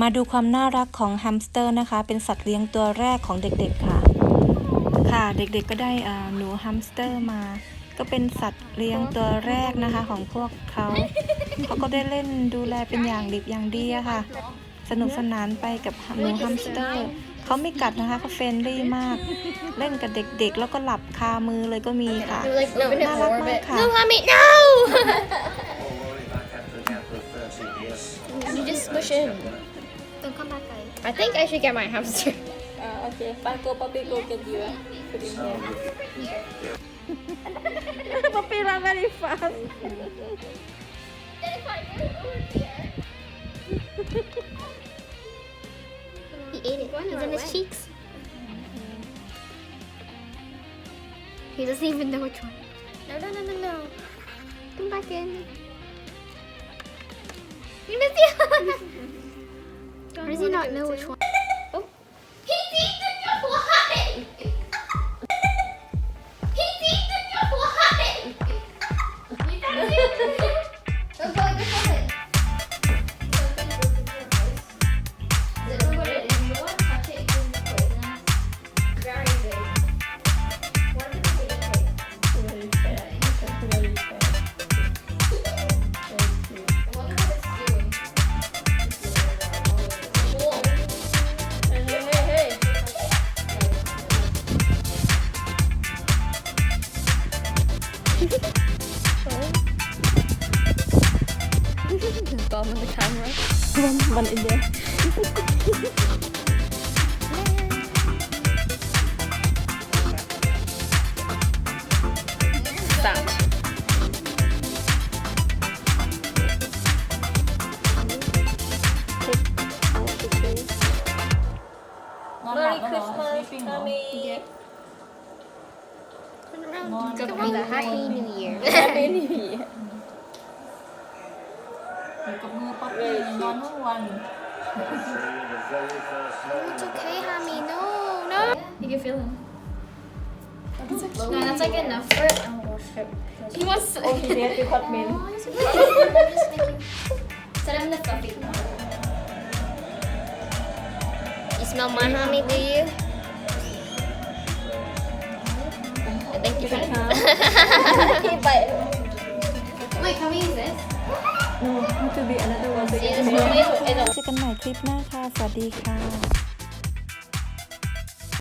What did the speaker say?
มาดูความน่ารักของแฮมสเตอร์นะคะ เป็นสัตว์เลี้ยงตัวแรกของเด็กๆค่ะ ค่ะ เด็กๆก็ได้อ่าหนูแฮมสเตอร์มา ก็เป็นสัตว์เลี้ยงตัวแรกนะคะของพวกเขาเขาก็ได้เล่นดูแลเป็นอย่างดิบอย่างดีอะค่ะ สนุกสนานไปกับหนูแฮมสเตอร์เขาไม่กัดนะคะเขาเฟรนลี่มาก เล่นกับเด็กๆ แล้วก็หลับคามือเลยก็มีค่ะ You're like, open it น่ารัก more a มาก bit. ค่ะ I think I should get my hamster. Uh, okay, fine. Go, puppy, go get you. uh, Put in here. puppy run very fast. He ate it. He's in his cheeks. He doesn't even know which one. No, no, no, no, no. Come back in. You missed it. Does he not know which one? Bomb on the camera. One, one in there. Stop. Merry Christmas, mommy. Turn around. Come on. Happy New Year. Happy New Year. อยู่กับมือป๊อปปี้นอนทั้งวัน Oh, it's okay, Hami. No, no. You can feel him. No, that's like enough for it. Oh, shit. He wants to. Oh, he did. You caught me. Oh, he's okay. I'm just thinking. Set him in the fluffy. You smell my Hami, do you? I think you can. He bite. Wait, can we use this? No, need to Be another one. See, this one is a เจอกันใหม่คลิปหน้าค่ะ สวัสดีค่ะ